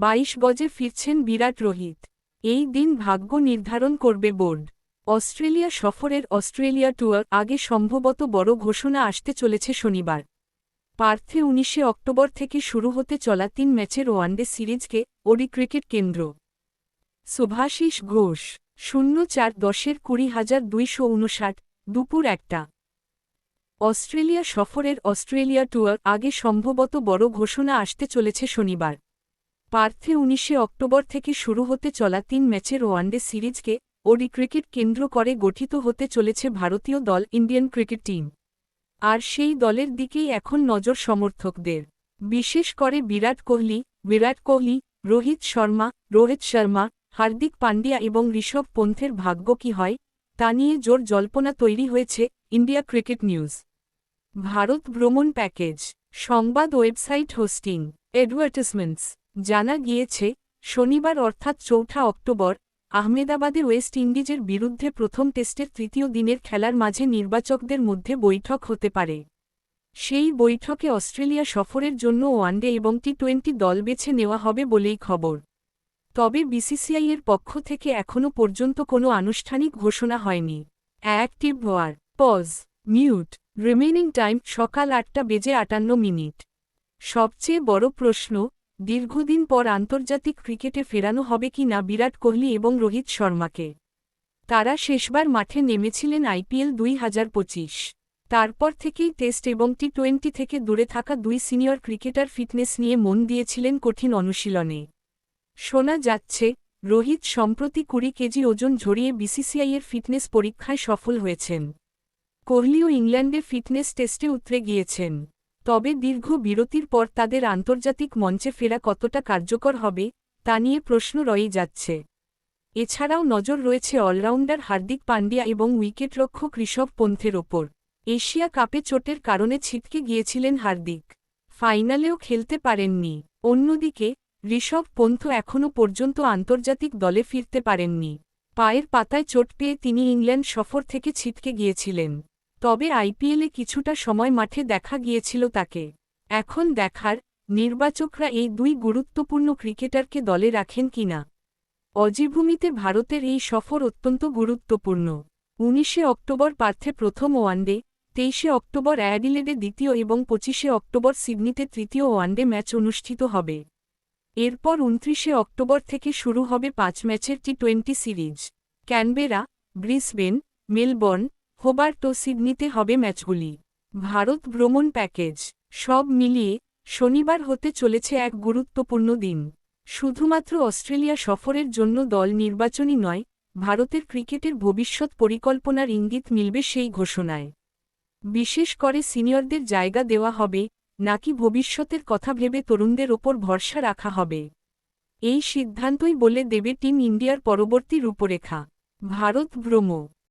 বাইশ গজে ফিরছেন বিরাট রোহিত। এই দিন ভাগ্য নির্ধারণ করবে বোর্ড। অস্ট্রেলিয়া সফরের অস্ট্রেলিয়া ট্যুর আগে সম্ভবত বড় ঘোষণা আসতে চলেছে শনিবার। পার্থে উনিশে অক্টোবর থেকে শুরু হতে চলা তিন ম্যাচের ওয়ানডে সিরিজকে ওডি ক্রিকেট কেন্দ্র। সুভাশিস ঘোষ, শূন্য চার দশের কুড়ি হাজার দুইশো উনষাট, দুপুর একটা। অস্ট্রেলিয়া সফরের অস্ট্রেলিয়া ট্যুর আগে সম্ভবত বড় ঘোষণা আসতে চলেছে শনিবার। পার্থে উনিশে অক্টোবর থেকে শুরু হতে চলা তিন ম্যাচের ওয়ানডে সিরিজকে ওডি ক্রিকেট কেন্দ্র করে গঠিত হতে চলেছে ভারতীয় দল ইন্ডিয়ান ক্রিকেট টিম। আর সেই দলের দিকেই এখন নজর সমর্থকদের। বিশেষ করে বিরাট কোহলি বিরাট কোহলি, রোহিত শর্মা রোহিত শর্মা, হার্দিক পান্ডিয়া এবং ঋষভ পন্থের ভাগ্য কি হয়, তা নিয়ে জোর জল্পনা তৈরি হয়েছে ইন্ডিয়া ক্রিকেট নিউজ। ভারত ভ্রমণ প্যাকেজ। সংবাদ ওয়েবসাইট হোস্টিং। অ্যাডভার্টিসমেন্টস। জানা গিয়েছে, শনিবার অর্থাৎ চৌঠা অক্টোবর আহমেদাবাদে ওয়েস্ট ইন্ডিজের বিরুদ্ধে প্রথম টেস্টের তৃতীয় দিনের খেলার মাঝে নির্বাচকদের মধ্যে বৈঠক হতে পারে। সেই বৈঠকে অস্ট্রেলিয়া সফরের জন্য ওয়ানডে এবং টি টোয়েন্টি দল বেছে নেওয়া হবে বলেই খবর। তবে বিসিসিআইয়ের পক্ষ থেকে এখনও পর্যন্ত কোনো আনুষ্ঠানিক ঘোষণা হয়নি। Active war, pause, mute, remaining time সকাল আটটা বেজে আটান্ন মিনিট। সবচেয়ে বড় প্রশ্ন দীর্ঘদিন পর আন্তর্জাতিক ক্রিকেটে ফেরানো হবে কি না বিরাট কোহলি এবং রোহিত শর্মাকে। তারা শেষবার মাঠে নেমেছিলেন আইপিএল দুই হাজার পঁচিশ। তারপর থেকেই টেস্ট এবং টি টোয়েন্টি থেকে দূরে থাকা দুই সিনিয়র ক্রিকেটার ফিটনেস নিয়ে মন দিয়েছিলেন কঠিন অনুশীলনে। শোনা যাচ্ছে, রোহিত সম্প্রতি কুড়ি কেজি ওজন ঝরিয়ে বিসিসিআইয়ের ফিটনেস পরীক্ষায় সফল হয়েছেন। কোহলিও ইংল্যান্ডে ফিটনেস টেস্টে উতরে গিয়েছেন। তবে দীর্ঘ বিরতির পর তাদের আন্তর্জাতিক মঞ্চে ফেরা কতটা কার্যকর হবে, তা নিয়ে প্রশ্ন রয়েই যাচ্ছে। এছাড়াও নজর রয়েছে অলরাউন্ডার হার্দিক পান্ডিয়া এবং উইকেটরক্ষক ঋষভ পন্থের ওপর। এশিয়া কাপে চোটের কারণে ছিটকে গিয়েছিলেন হার্দিক। ফাইনালেও খেলতে পারেননি। অন্যদিকে, ঋষভ পন্থ এখনও পর্যন্ত আন্তর্জাতিক দলে ফিরতে পারেননি। পায়ের পাতায় চোট পেয়ে তিনি ইংল্যান্ড সফর থেকে ছিটকে গিয়েছিলেন। তবে আইপিএলে কিছুটা সময় মাঠে দেখা গিয়েছিল তাকে। এখন দেখার, নির্বাচকরা এই দুই গুরুত্বপূর্ণ ক্রিকেটারকে দলে রাখেন কিনা? অজিভূমিতে ভারতের এই সফর অত্যন্ত গুরুত্বপূর্ণ। উনিশে অক্টোবর পার্থে প্রথম ওয়ানডে, তেইশে অক্টোবর অ্যাডিলেডে দ্বিতীয় এবং পঁচিশে অক্টোবর সিডনিতে তৃতীয় ওয়ানডে ম্যাচ অনুষ্ঠিত হবে। এরপর উনত্রিশে অক্টোবর থেকে শুরু হবে পাঁচ ম্যাচের T twenty series. Canberra, Brisbane, Melbourne Hobart সিডনিতে হবে ম্যাচগুলি। ভারত ভ্রমণ প্যাকেজ, সব মিলিয়ে শনিবার হতে চলেছে এক গুরুত্বপূর্ণ দিন। শুধুমাত্র অস্ট্রেলিয়া সফরের জন্য দল নির্বাচনী নয়, ভারতের ক্রিকেটের ভবিষ্যৎ পরিকল্পনার ইঙ্গিত মিলবে সেই ঘোষণায়। বিশেষ করে সিনিয়রদের জায়গা দেওয়া হবে, নাকি ভবিষ্যতের কথা ভেবে তরুণদের ওপর ভরসা রাখা হবে। এই সিদ্ধান্তই বলে দেবে টিম ইন্ডিয়ার পরবর্তী রূপরেখা। ভারত ভ্রম